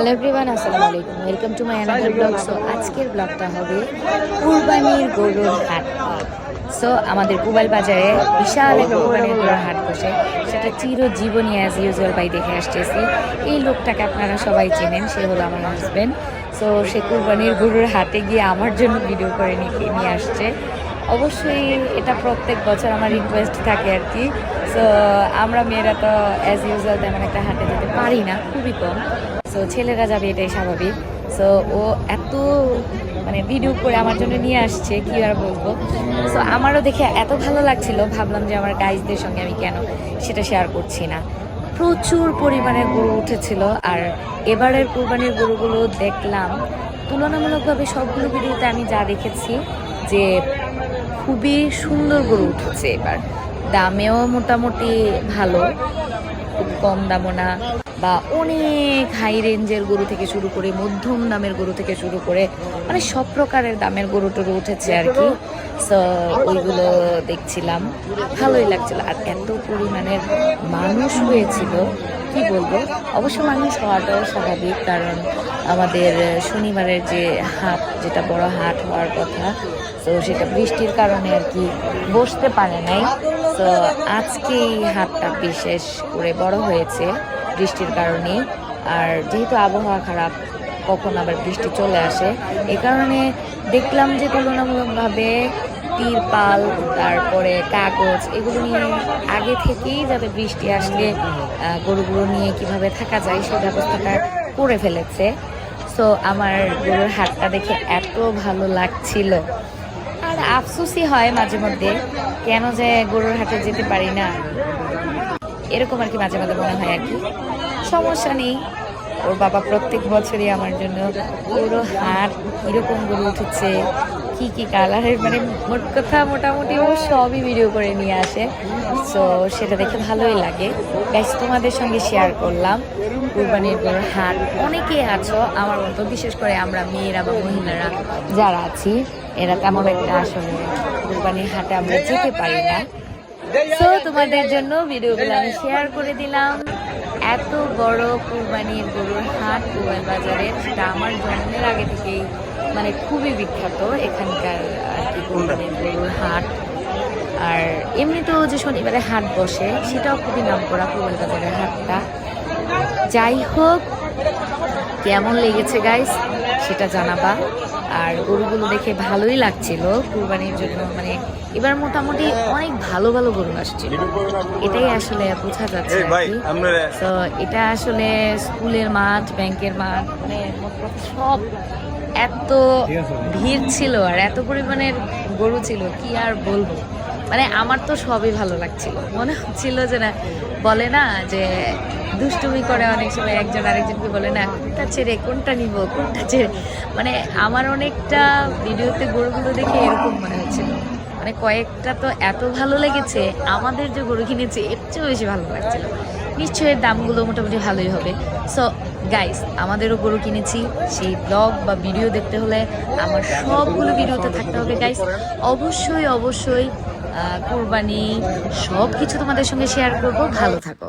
Hello everyone আসসালামু আলাইকুম। Welcome to my another blog so আজকের ব্লগটা হবে কুরবানির গরুর হাট। সো আমাদের কুবাল বাজারে বিশাল এক কুরবানির গরুর হাট বসে। সেটা চিরজীবনী অ্যাজ ইউজুয়াল বাই দেখে আসতেছি। এই লোকটাকে আপনারা সবাই চেনেন, সে হলো আমার হাজব্যান্ড সো সে কুরবানির গরুর হাটে গিয়ে আমার জন্য ভিডিও করে নিয়ে আসছে। অবশ্যই এটা প্রত্যেক বছর আমার রিকোয়েস্ট থাকে আর কি। সো আমরা মেয়েরা তো অ্যাজ ইউজুয়াল তেমন একটা হাটে যেতে পারি না, খুবই কম। সো ছেলেরা যাবে এটাই স্বাভাবিক। সো ও এত মানে ভিডিও করে আমার জন্য নিয়ে আসছে, কি আর বলব? সো আমারও দেখে এত ভালো লাগছিল, ভাবলাম যে আমার গাইজদের সঙ্গে আমি কেন সেটা শেয়ার করছি না। প্রচুর পরিমাণের গরু উঠেছিল, আর এবারের কোরবানির গরুগুলো দেখলাম, তুলনামূলকভাবে সবগুলো ভিডিওতে আমি যা দেখেছি, যে খুবই সুন্দর গরু উঠেছে এবার। দামেও মোটামুটি ভালো, খুব কম দামও না। বা অনেক হাই রেঞ্জের গরু থেকে শুরু করে মধ্যম দামের গরু থেকে শুরু করে মানে সব প্রকারের দামের গরু টরু উঠেছে আর কি। সো ওইগুলো দেখছিলাম। ভালোই লাগছিল। আর এত পরিমাণের মানুষ হয়েছিল, কি বলব? অবশ্য মানুষ হওয়াটাও স্বাভাবিক কারণ আমাদের শনিবারের যে হাট, যেটা বড় হাট হওয়ার কথা তো সেটা বৃষ্টির কারণে আর কি বসতে পারে নাই। তো আজকে এই হাটটা বিশেষ করে বড় হয়েছে। বৃষ্টির কারণে। আর যেহেতু আবহাওয়া খারাপ, কখন আবার বৃষ্টি চলে আসে, এ কারণে দেখলাম যে তুলনামূলকভাবে তিরপাল তারপরে কাগজ, এগুলো নিয়ে আগে থেকেই যাতে বৃষ্টি আসলে গরুগুলো নিয়ে কীভাবে থাকা যায় সেই ব্যবস্থাটা করে ফেলেছে। সো আমার গরুর হাটটা দেখে এত ভালো লাগছিল। আর আফসোসই হয় মাঝে মধ্যে, কেন যে গরুর হাটে যেতে পারি না? এরকম আর কি মাঝে মাঝে মনে হয় আর কি। সমস্যা নেই। ওর বাবা প্রত্যেক বছরই আমার জন্য পুরো হাট কীরকম গরু উঠেছে, কি কি কালারের মানে মোট কথা মোটামুটি ও সবই ভিডিও করে নিয়ে আসে। সো সেটা দেখে ভালোই লাগে। গাইস তোমাদের সঙ্গে শেয়ার করলাম কুরবানির গরুর হাট অনেকে আছো আমার মতো, বিশেষ করে আমরা মেয়েরা বা মহিলারা যারা আছি, এরা তেমন একটা আসলে কুরবানির হাটে আমরা যেতে পারি না। সো তোমাদের জন্য ভিডিওগুলো আমি শেয়ার করে দিলাম। এত বড় কুরবানির গরুর হাট কুয়াল বাজারের সেটা আমার জন্মের আগে থেকেই মানে খুবই বিখ্যাত এখানকার আর কি কুরবানির গরুর হাট। আর এমনিতেও যে শনিবারে হাট বসে, সেটাও খুবই নাম করা কুয়াল বাজারের হাটটা। যাই হোক কেমন লেগেছে গাইস সেটা জানাবা। আর গরুগুলো দেখে ভালোই লাগছিল কুরবানির জন্য। মানে এবার মোটামুটি অনেক ভালো ভালো গরু আসছিল। এটাই আসলে বোঝা যাচ্ছে তো এটা আসলে স্কুলের মাঠ ব্যাংকের মাঠ মানে সব এত ভিড় ছিল আর এত পরিমাণের গরু ছিল কি আর বলব? মানে আমার তো সবই ভালো লাগছিল। মনে হচ্ছিল যে না, বলে না যে দুষ্টুমি করে অনেক সময় একজন আরেকজনকে বলে, না, কোনটা ছেড়ে, কোনটা নিব, কোনটা ছেড়ে? মানে আমার অনেকটা ভিডিওতে গরুগুলো দেখে এরকম মনে হচ্ছিল। মানে কয়েকটা তো এত ভালো লেগেছে, আমাদের যে গরু কিনেছে, এর চেয়েও বেশি ভালো লাগছিল। নিশ্চয়ই দামগুলো মোটামুটি ভালোই হবে। সো গাইস আমাদেরও গরু কিনেছি, সেই ব্লগ বা ভিডিও দেখতে হলে আমার সবগুলো ভিডিওতে থাকতে হবে গাইস অবশ্যই অবশ্যই কোরবানি সব কিছু তোমাদের সঙ্গে শেয়ার করব। ভালো থাকো।